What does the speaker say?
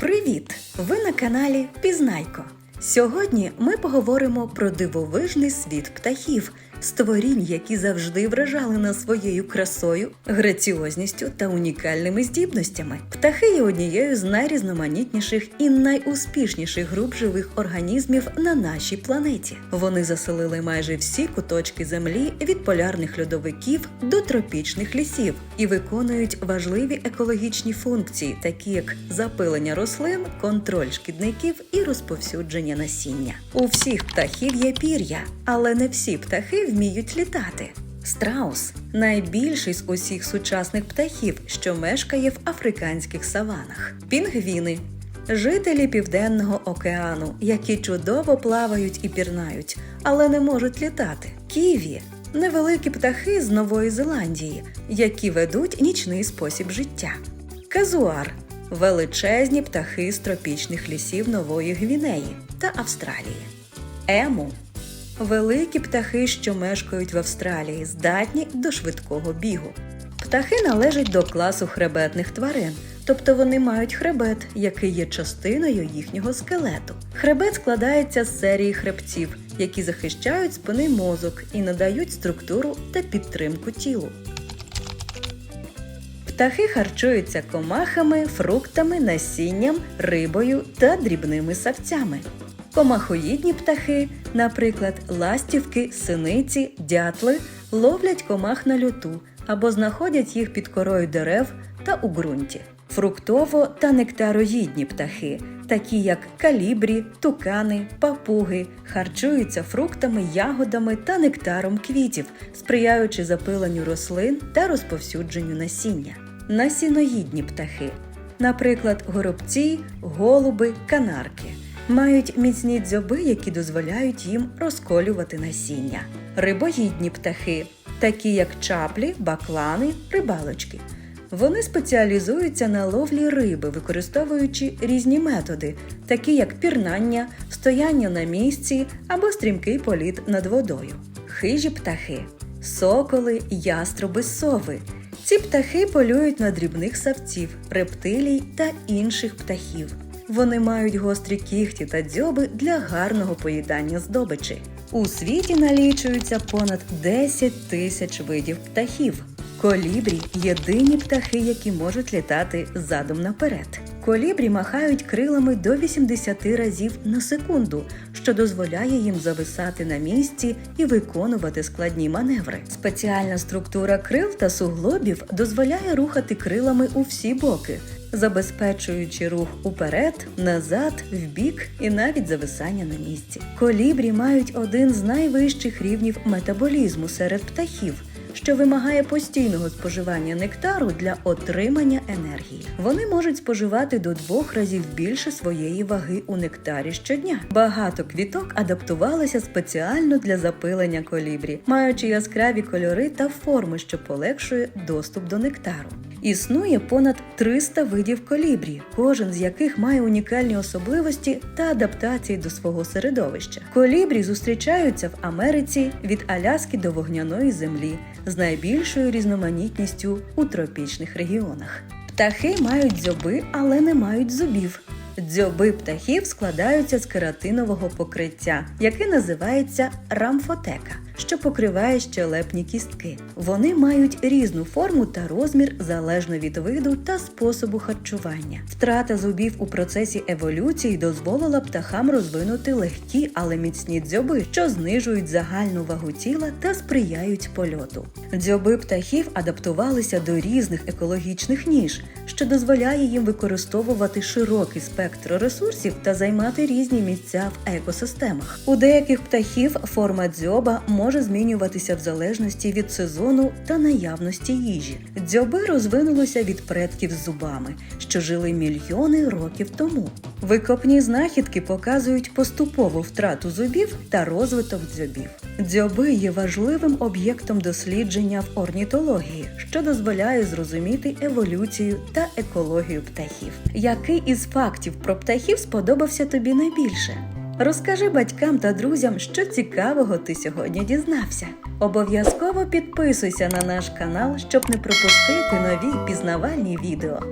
Привіт! Ви на каналі Пізнайко. Сьогодні ми поговоримо про дивовижний світ птахів, створінь, які завжди вражали нас своєю красою, граціозністю та унікальними здібностями. Птахи є однією з найрізноманітніших і найуспішніших груп живих організмів на нашій планеті. Вони заселили майже всі куточки землі від полярних льодовиків до тропічних лісів і виконують важливі екологічні функції, такі як запилення рослин, контроль шкідників і розповсюдження насіння. У всіх птахів є пір'я, але не всі птахи вміють літати. Страус найбільший з усіх сучасних птахів, що мешкає в африканських саванах. Пінгвіни жителі Південного океану, які чудово плавають і пірнають, але не можуть літати. Ківі невеликі птахи з Нової Зеландії, які ведуть нічний спосіб життя. Казуар величезні птахи з тропічних лісів Нової Гвінеї та Австралії. Ему великі птахи, що мешкають в Австралії, здатні до швидкого бігу. Птахи належать до класу хребетних тварин, тобто вони мають хребет, який є частиною їхнього скелету. Хребет складається з серії хребців, які захищають спини мозок і надають структуру та підтримку тілу. Птахи харчуються комахами, фруктами, насінням, рибою та дрібними савцями. Комахоїдні птахи, наприклад, ластівки, синиці, дятли, ловлять комах на льоту або знаходять їх під корою дерев та у ґрунті. Фруктово та нектароїдні птахи, такі як калібрі, тукани, папуги, харчуються фруктами, ягодами та нектаром квітів, сприяючи запиленню рослин та розповсюдженню насіння. Насіноїдні птахи, наприклад, горобці, голуби, канарки, мають міцні дзьоби, які дозволяють їм розколювати насіння. Рибоїдні птахи, такі як чаплі, баклани, рибалочки. Вони спеціалізуються на ловлі риби, використовуючи різні методи, такі як пірнання, стояння на місці або стрімкий політ над водою. Хижі птахи, соколи, яструби, сови. Ці птахи полюють на дрібних савців, рептилій та інших птахів. Вони мають гострі кіхті та дзьоби для гарного поїдання здобичі. У світі налічується понад 10 тисяч видів птахів. Колібрі єдині птахи, які можуть літати задом наперед. Колібрі махають крилами до 80 разів на секунду, що дозволяє їм зависати на місці і виконувати складні маневри. Спеціальна структура крил та суглобів дозволяє рухати крилами у всі боки, забезпечуючи рух уперед, назад, вбік і навіть зависання на місці. Колібрі мають один з найвищих рівнів метаболізму серед птахів що вимагає постійного споживання нектару для отримання енергії. Вони можуть споживати до двох разів більше своєї ваги у нектарі щодня. Багато квіток адаптувалися спеціально для запилення колібрі, маючи яскраві кольори та форми, що полегшує доступ до нектару. Існує понад 300 видів колібрі, кожен з яких має унікальні особливості та адаптації до свого середовища. Колібрі зустрічаються в Америці від Аляски до вогняної землі з найбільшою різноманітністю у тропічних регіонах. Птахи мають дзьоби, але не мають зубів. Дзьоби птахів складаються з кератинового покриття, яке називається рамфотека, що покриває щелепні кістки. Вони мають різну форму та розмір залежно від виду та способу харчування. Втрата зубів у процесі еволюції дозволила птахам розвинути легкі, але міцні дзьоби, що знижують загальну вагу тіла та сприяють польоту. Дзьоби птахів адаптувалися до різних екологічних ніж, що дозволяє їм використовувати широкий спектр ресурсів та займати різні місця в екосистемах. У деяких птахів форма дзьоба може змінюватися в залежності від сезону та наявності їжі. Дзьоби розвинулися від предків з зубами, що жили мільйони років тому. Викопні знахідки показують поступову втрату зубів та розвиток дзьобів. Дзьоби є важливим об'єктом дослідження в орнітології, що дозволяє зрозуміти еволюцію та екологію птахів. Який із фактів про птахів сподобався тобі найбільше? Розкажи батькам та друзям, що цікавого ти сьогодні дізнався. Обов'язково підписуйся на наш канал, щоб не пропустити нові пізнавальні відео.